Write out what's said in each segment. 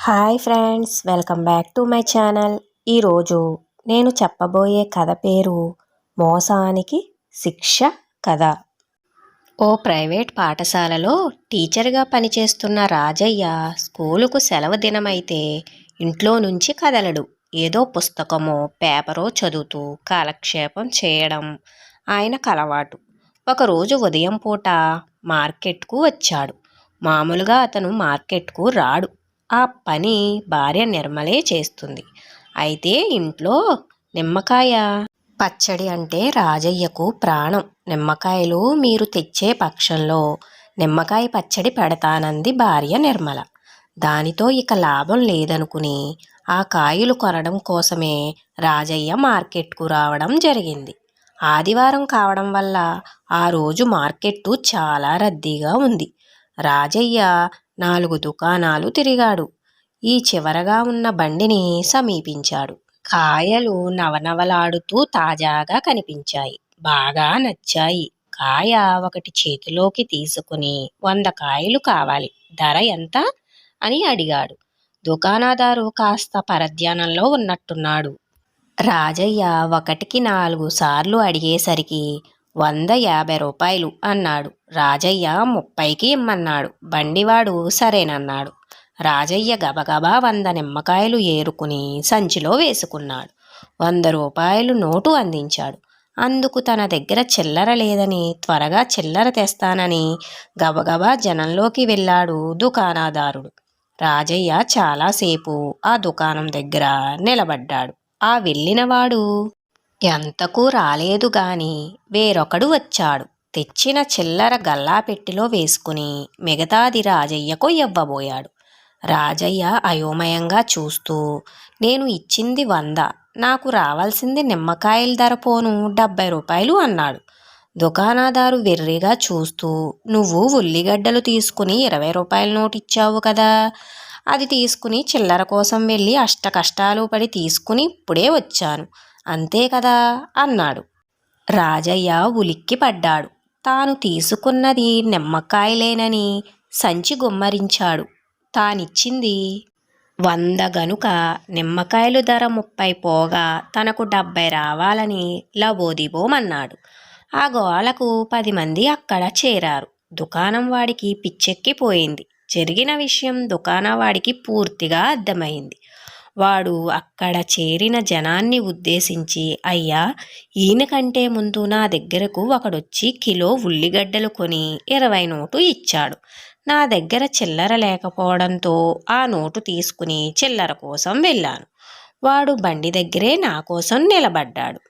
Hi friends welcome back to my channel. ఈరోజు నేను చెప్పబోయే కథ పేరు మోసానికి శిక్ష కథ. ఓ ప్రైవేట్ పాఠశాలలో టీచర్గా పనిచేస్తున్న రాజయ్య స్కూలుకు సెలవు దినమైతే ఇంట్లో నుంచి కదలడు. ఏదో పుస్తకమో పేపరో చదువుతూ కాలక్షేపం చేయడం ఆయన కలవాటు. ఒకరోజు ఉదయం పూట మార్కెట్కు వచ్చాడు. మామూలుగా అతను మార్కెట్కు రాడు. ఆ పని భార్య నిర్మలే చేస్తుంది. అయితే ఇంట్లో నిమ్మకాయ. పచ్చడి అంటే రాజయ్యకు ప్రాణం. నిమ్మకాయలు మీరు తెచ్చే పక్షంలో నిమ్మకాయ పచ్చడి పెడతానంది భార్య నిర్మల. దానితో ఇక లాభం లేదనుకుని ఆ కాయలు కొనడం కోసమే రాజయ్య మార్కెట్కు రావడం జరిగింది. ఆదివారం కావడం వల్ల ఆ రోజు మార్కెట్టు చాలా రద్దీగా ఉంది. రాజయ్య నాలుగు దుకాణాలు తిరిగాడు. ఈ చివరగా ఉన్న బండిని సమీపించాడు. కాయలు నవనవలాడుతూ తాజాగా కనిపించాయి. బాగా నచ్చాయి. కాయ ఒకటి చేతిలోకి తీసుకుని వంద కాయలు కావాలి. ధర ఎంత? అని అడిగాడు. దుకాణదారు కాస్త పరధ్యానంలో ఉన్నట్టున్నాడు. రాజయ్య ఒకటికి నాలుగు సార్లు అడిగేసరికి వంద యాభై రూపాయలు అన్నాడు. రాజయ్య ముప్పైకి ఇమ్మన్నాడు. బండివాడు సరేనన్నాడు. రాజయ్య గబగబా వంద నిమ్మకాయలు ఏరుకుని సంచిలో వేసుకున్నాడు. వంద రూపాయలు నోటు అందించాడు. అందుకు తన దగ్గర చిల్లర లేదని త్వరగా చిల్లర తెస్తానని గబగబా జనంలోకి వెళ్ళాడు దుకాణదారుడు. రాజయ్య చాలాసేపు ఆ దుకాణం దగ్గర నిలబడ్డాడు. ఆ వెళ్ళినవాడు ఎంతకు రాలేదు గాని వేరొకడు వచ్చాడు. తెచ్చిన చిల్లర గల్లాపెట్టిలో వేసుకుని మిగతాది రాజయ్యకు ఇవ్వబోయాడు. రాజయ్య అయోమయంగా చూస్తూ నేను ఇచ్చింది వంద నాకు రావాల్సింది నిమ్మకాయల ధర పోను డెబ్బై రూపాయలు అన్నాడు. దుకాణదారు వెర్రిగా చూస్తూ నువ్వు ఉల్లిగడ్డలు తీసుకుని ఇరవై రూపాయల నోటు ఇచ్చావు కదా అది తీసుకుని చిల్లర కోసం వెళ్ళి అష్ట కష్టాలు పడి తీసుకుని ఇప్పుడే వచ్చాను. అంతే కదా అన్నాడు. రాజయ్య ఉలిక్కి పడ్డాడు. తాను తీసుకున్నది నిమ్మకాయలేనని సంచి గుమ్మరించాడు. తానిచ్చింది వంద గనుక నిమ్మకాయలు ధర ముప్పై పోగా తనకు డెబ్బై రావాలని లబోదిబోమన్నాడు. ఆ గోలకు పది మంది అక్కడ చేరారు. దుకాణం వాడికి పిచ్చెక్కిపోయింది. జరిగిన విషయం దుకాణవాడికి పూర్తిగా అర్థమైంది. వాడు అక్కడ చేరిన జనాన్ని ఉద్దేశించి అయ్యా ఈయన కంటే ముందు నా దగ్గరకు ఒకడొచ్చి కిలో ఉల్లిగడ్డలు కొని ఇరవై నోటు ఇచ్చాడు. నా దగ్గర చిల్లర లేకపోవడంతో ఆ నోటు తీసుకుని చిల్లర కోసం వెళ్ళాను. వాడు బండి దగ్గరే నా కోసం నిలబడ్డాడు.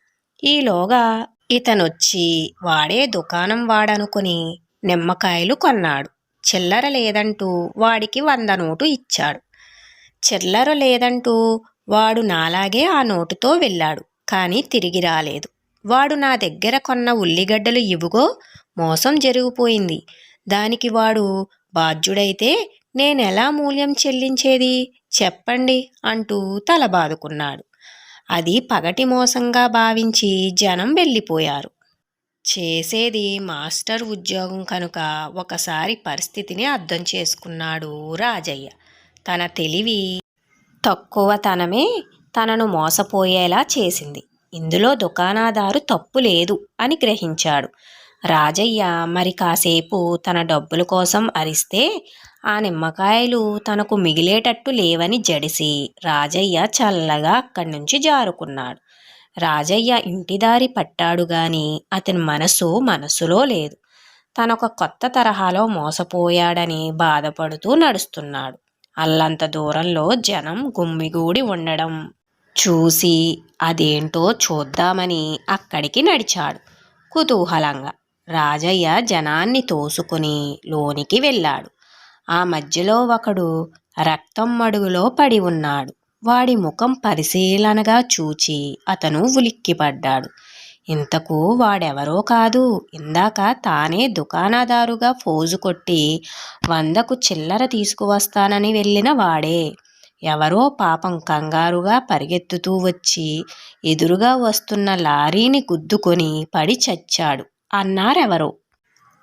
ఈలోగా ఇతనొచ్చి వాడే దుకాణం వాడనుకుని నిమ్మకాయలు కొన్నాడు. చిల్లర లేదంటూ వాడికి వంద నోటు ఇచ్చాడు. చిల్లర లేదంటూ వాడు నాలాగే ఆ నోటుతో వెళ్ళాడు కానీ తిరిగి రాలేదు. వాడు నా దగ్గర కొన్న ఉల్లిగడ్డలు ఇవుగో మోసం జరిగిపోయింది. దానికి వాడు బాధ్యుడైతే నేనెలా మూల్యం చెల్లించేది? చెప్పండి అంటూ తల బాదుకున్నాడు అది పగటి మోసంగా భావించి జనం వెళ్ళిపోయారు. చేసేది మాస్టర్ ఉద్యోగం కనుక ఒకసారి పరిస్థితిని అర్థం చేసుకున్నాడు రాజయ్య. తన తెలివి తక్కువతనమే తనను మోసపోయేలా చేసింది. ఇందులో దుకాణదారు తప్పు లేదు అని గ్రహించాడు. రాజయ్య మరి కాసేపు తన డబ్బుల కోసం అరిస్తే ఆ నిమ్మకాయలు తనకు మిగిలేటట్టు లేవని జడిసి రాజయ్య చల్లగా అక్కడి నుంచి జారుకున్నాడు. రాజయ్య ఇంటిదారి పట్టాడు గాని అతని మనసు మనసులో లేదు. తనొక కొత్త తరహాలో మోసపోయాడని బాధపడుతూ నడుస్తున్నాడు. అల్లంత దూరంలో జనం గుమ్మిగూడి ఉండడం. చూసి అదేంటో చూద్దామని అక్కడికి నడిచాడు. కుతూహలంగా రాజయ్య జనాన్ని తోసుకుని లోనికి వెళ్ళాడు. ఆ మధ్యలో ఒకడు రక్తం మడుగులో పడి ఉన్నాడు. వాడి ముఖం పరిశీలనగా చూచి అతను ఉలిక్కిపడ్డాడు. ఇంతకు వాడెవరో కాదు. ఇందాక తానే దుకాణదారుగా ఫోజు కొట్టి వందకు చిల్లర తీసుకువస్తానని వెళ్ళిన వాడే. ఎవరో పాపం కంగారుగా పరిగెత్తుతూ వచ్చి ఎదురుగా వస్తున్న లారీని గుద్దుకొని పడి చచ్చాడు. అన్నారెవరో?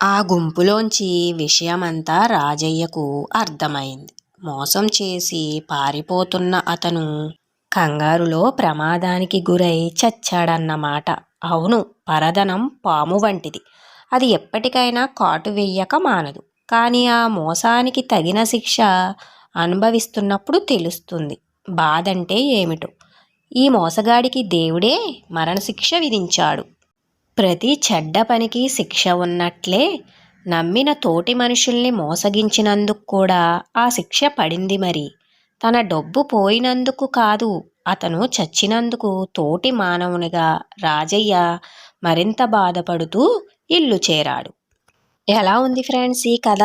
ఆ గుంపులోంచి విషయమంతా రాజయ్యకు అర్థమైంది. మోసం చేసి పారిపోతున్న అతను కంగారులో ప్రమాదానికి గురై చచ్చాడన్నమాట. అవును పరదనం పాము వంటిది. అది ఎప్పటికైనా కాటు వెయ్యక మానదు. కానీ ఆ మోసానికి తగిన శిక్ష అనుభవిస్తున్నప్పుడు తెలుస్తుంది. బాధంటే ఏమిటో. ఈ మోసగాడికి దేవుడే మరణశిక్ష విధించాడు. ప్రతి చెడ్డ పనికి శిక్ష ఉన్నట్లే నమ్మిన తోటి మనుషుల్ని మోసగించినందుకు కూడా ఆ శిక్ష పడింది మరి. తన డబ్బు పోయినందుకు కాదు అతను చచ్చినందుకు తోటి మానవునిగా రాజయ్య మరింత బాధపడుతూ ఇల్లు చేరాడు. ఎలా ఉంది ఫ్రెండ్స్ ఈ కథ?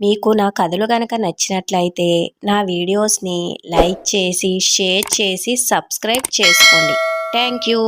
మీకు నా కథలు కనుక నచ్చినట్లయితే నా వీడియోస్ని లైక్ చేసి షేర్ చేసి సబ్స్క్రైబ్ చేసుకోండి. Thank you.